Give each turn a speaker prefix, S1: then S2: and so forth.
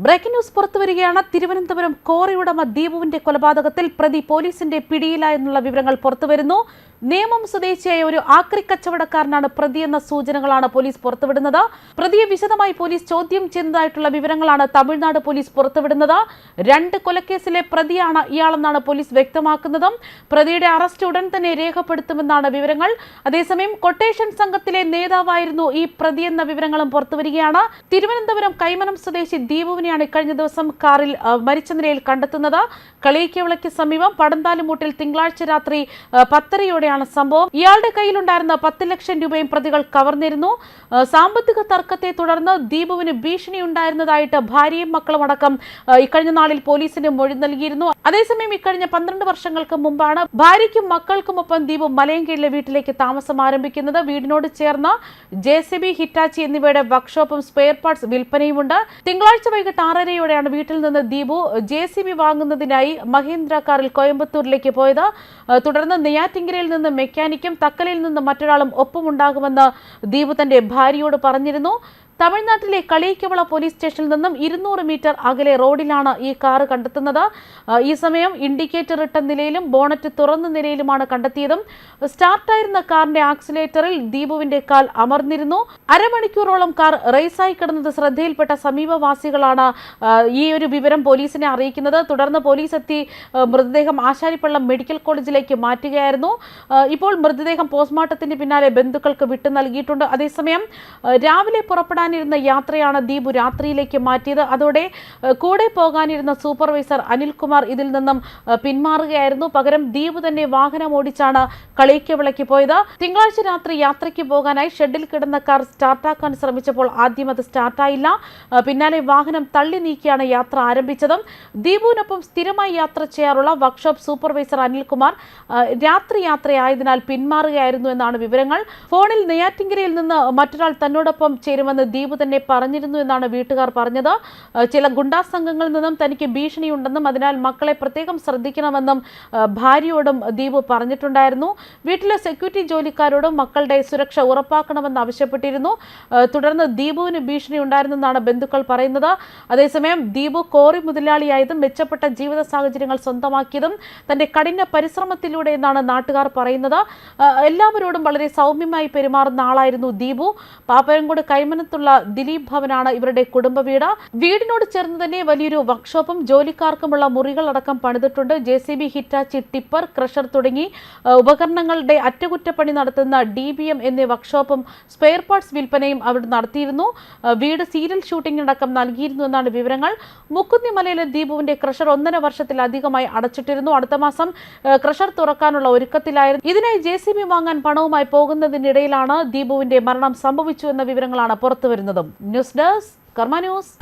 S1: Breaking news പുറത്തുവരികയാണ് Thiruvananthapuram quarry ഉടമ ദീപുവിന്റെ കൊലപാതകത്തിൽ പ്രതി പോലീസിന്റെ പിടിയിലായെന്നുള്ള വിവരങ്ങൾ പുറത്തുവരുന്നു നേമം സ്വദേശിയായ ഒരു ആക്രി കച്ചവടക്കാരനാണ് പ്രതിയെന്ന സൂചനകളാണ് പോലീസ് പുറത്തുവിടുന്നത്. പ്രതിയെ വിശദമായി പോലീസ് ചോദ്യം ചെയ്യുന്നതായിട്ടുള്ള വിവരങ്ങളാണ് തമിഴ്നാട് പോലീസ് പുറത്തുവിടുന്നത്. രണ്ട് കൊലക്കേസിലെ പ്രതിയാണ് ഇയാളെന്നാണ് പോലീസ് വ്യക്തമാക്കുന്നതും. പ്രതിയുടെ അറസ്റ്റ് ഉടൻ തന്നെ രേഖപ്പെടുത്തുമെന്നാണ് വിവരങ്ങൾ. അതേസമയം കൊട്ടേഷൻ സംഘത്തിലെ നേതാവായിരുന്നു ഈ പ്രതി എന്ന വിവരങ്ങളും പുറത്തുവരികയാണ്. തിരുവനന്തപുരം കൈമനം സ്വദേശി ദീപുവിനെയാണ് ഇക്കഴിഞ്ഞ ദിവസം കാറിൽ മരിച്ച നിലയിൽ കണ്ടെത്തുന്നത്. കളിയിക്കവിളയ്ക്ക് സമീപം പടന്താലുമൂട്ടിൽ തിങ്കളാഴ്ച രാത്രി ആ, പത്തരയോടെയാണ് സംഭവം. ഇയാളുടെ കയ്യിലുണ്ടായിരുന്ന പത്ത് ലക്ഷം രൂപയും പ്രതികൾ കവർന്നിരുന്നു. സാമ്പത്തിക തർക്കത്തെ തുടർന്ന് ദീപുവിന് ഭീഷണി ഉണ്ടായിരുന്നതായിട്ട് ഭാര്യയും മക്കളും അടക്കം ഇക്കഴിഞ്ഞ നാളിൽ പോലീസിന് മൊഴി നൽകിയിരുന്നു. അതേസമയം ഇക്കഴിഞ്ഞ പന്ത്രണ്ട് വർഷങ്ങൾക്ക് മുമ്പാണ് ഭാര്യയ്ക്കും മക്കൾക്കുമൊപ്പം ദീപു മലയങ്കയിലെ വീട്ടിലേക്ക് താമസം ആരംഭിക്കുന്നത്. വീടിനോട് ചേർന്ന് ജെ സി ബി ഹിറ്റാച്ചി എന്നിവയുടെ വർക്ക്ഷോപ്പും സ്പെയർ പാർട്സ് വിൽപ്പനയുമുണ്ട്. തിങ്കളാഴ്ച വൈകിട്ട് ആറരയോടെയാണ് വീട്ടിൽ നിന്ന് ദീപു ജെ സി ബി വാങ്ങുന്നതിനായി മഹീന്ദ്ര കാറിൽ കോയമ്പത്തൂരിലേക്ക് പോയത്. തുടർന്ന് നെയ്യാറ്റിങ്കരയിൽ മെക്കാനിക്കും തക്കലിൽ നിന്ന് മറ്റൊരാളും ഒപ്പമുണ്ടാകുമെന്ന് ദീപു തന്റെ ഭാര്യയോട് പറഞ്ഞിരുന്നു. തമിഴ്നാട്ടിലെ കളിയിക്കവള പോലീസ് സ്റ്റേഷനിൽ നിന്നും ഇരുന്നൂറ് മീറ്റർ അകലെ റോഡിലാണ് ഈ കാറ് കണ്ടെത്തുന്നത്. ഈ സമയം ഇൻഡിക്കേറ്റർ ഇട്ട നിലയിലും ബോണറ്റ് തുറന്ന നിലയിലുമാണ് കണ്ടെത്തിയതും. സ്റ്റാർട്ടായിരുന്ന കാറിന്റെ ആക്സിലേറ്ററിൽ ദീപുവിന്റെ കാൽ അമർന്നിരുന്നു. അരമണിക്കൂറോളം കാർ റേസായി കിടന്നത് ശ്രദ്ധയിൽപ്പെട്ട സമീപവാസികളാണ് ഈ ഒരു വിവരം പോലീസിനെ അറിയിക്കുന്നത്. തുടർന്ന് പോലീസ് എത്തി മൃതദേഹം ആശാരിപ്പള്ളം മെഡിക്കൽ കോളേജിലേക്ക് മാറ്റുകയായിരുന്നു. ഇപ്പോൾ മൃതദേഹം പോസ്റ്റ്മോർട്ടത്തിന് പിന്നാലെ ബന്ധുക്കൾക്ക് വിട്ടു നൽകിയിട്ടുണ്ട്. അതേസമയം രാവിലെ രാവിലെ പുറപ്പെടാനിരുന്ന യാത്രയാണ് ദീപു രാത്രിയിലേക്ക് മാറ്റിയത്. അതോടെ കൂടെ പോകാനിരുന്ന സൂപ്പർവൈസർ അനിൽകുമാർ ഇതിൽ നിന്നും പിന്മാറുകയായിരുന്നു. പകരം ദീപു തന്നെ വാഹനം ഓടിച്ചാണ് കളിക്കവിളയ്ക്ക് പോയത്. തിങ്കളാഴ്ച രാത്രി യാത്രയ്ക്ക് പോകാനായി ഷെഡിൽ കിടന്ന കാർ സ്റ്റാർട്ടാക്കാൻ ശ്രമിച്ചപ്പോൾ ആദ്യം അത് സ്റ്റാർട്ടായില്ല. പിന്നാലെ വാഹനം തള്ളി നീക്കിയാണ് യാത്ര ആരംഭിച്ചതും. ദീപുവിനൊപ്പം സ്ഥിരമായി യാത്ര ചെയ്യാറുള്ള വർക്ക്ഷോപ്പ് സൂപ്പർവൈസർ അനിൽകുമാർ രാത്രി യാത്രയായതിനാൽ പിന്മാറുകയായിരുന്നു എന്നാണ് വിവരങ്ങൾ. ഫോണിൽ നെയ്യാറ്റിങ്കരയിൽ നിന്ന് മറ്റൊരാൾ തന്നോടൊപ്പം ചേരുമെന്ന് ദീപു തന്നെ പറഞ്ഞിരുന്നു എന്നാണ് വീട്ടുകാർ പറഞ്ഞത്. ചില ഗുണ്ടാ സംഘങ്ങളിൽ നിന്നും തനിക്ക് ഭീഷണിയുണ്ടെന്നും അതിനാൽ മക്കളെ പ്രത്യേകം ശ്രദ്ധിക്കണമെന്നും ഭാര്യയോടും ദീപു പറഞ്ഞിട്ടുണ്ടായിരുന്നു. വീട്ടിലെ സെക്യൂരിറ്റി ജോലിക്കാരോടും മക്കളുടെ സുരക്ഷ ഉറപ്പാക്കണമെന്ന് ആവശ്യപ്പെട്ടിരുന്നു. തുടർന്ന് ദീപുവിന് ഭീഷണി ഉണ്ടായിരുന്നെന്നാണ് ബന്ധുക്കൾ പറയുന്നത്. അതേസമയം ദീപു കോറി മുതലാളിയായതും മെച്ചപ്പെട്ട ജീവിത സാഹചര്യങ്ങൾ സ്വന്തമാക്കിയതും തന്റെ കഠിന പരിശ്രമത്തിലൂടെ എന്നാണ് നാട്ടുകാർ പറയുന്നത്. എല്ലാവരോടും വളരെ സൗമ്യമായി പെരുമാറുന്ന ആളായിരുന്നു ദീപു. പാപ്പയംകോട് കൈമനത്തുള്ള ദിലീപ് ഭവനാണ് ഇവരുടെ കുടുംബ വീട്. വീടിനോട് ചേർന്ന് തന്നെ വലിയൊരു വർക്ക്ഷോപ്പും ജോലിക്കാർക്കുമുള്ള മുറികൾ അടക്കം പണിതിട്ടുണ്ട്. J C B Hitachi tipper crusher തുടങ്ങി ഉപകരണങ്ങളുടെ അറ്റകുറ്റപ്പണി നടത്തുന്ന ഡി ബി എം എന്നീ വർക്ക്ഷോപ്പും സ്പെയർ പാർട്സ് വിൽപ്പനയും അവിടെ നടത്തിയിരുന്നു. വീട് സീരിയൽ ഷൂട്ടിംഗിനടക്കം നൽകിയിരുന്നു എന്നാണ് വിവരങ്ങൾ. മുക്കുന്നിമലയിലെ ദീപുവിന്റെ ക്രഷർ ഒന്നര വർഷത്തിലധികമായി അടച്ചിട്ടിരുന്നു. അടുത്ത മാസം ക്രഷർ തുറക്കാനുള്ള ഒരുക്കത്തിലായിരുന്നു. ഇതിനായി ജെ വാങ്ങാൻ പണവുമായി പോകുന്നതിനിടയിലാണ് ദീപുവിന്റെ മരണം സംഭവിച്ചു എന്ന വിവരങ്ങളാണ് പുറത്തുവരുന്നതും. News desk Karma news.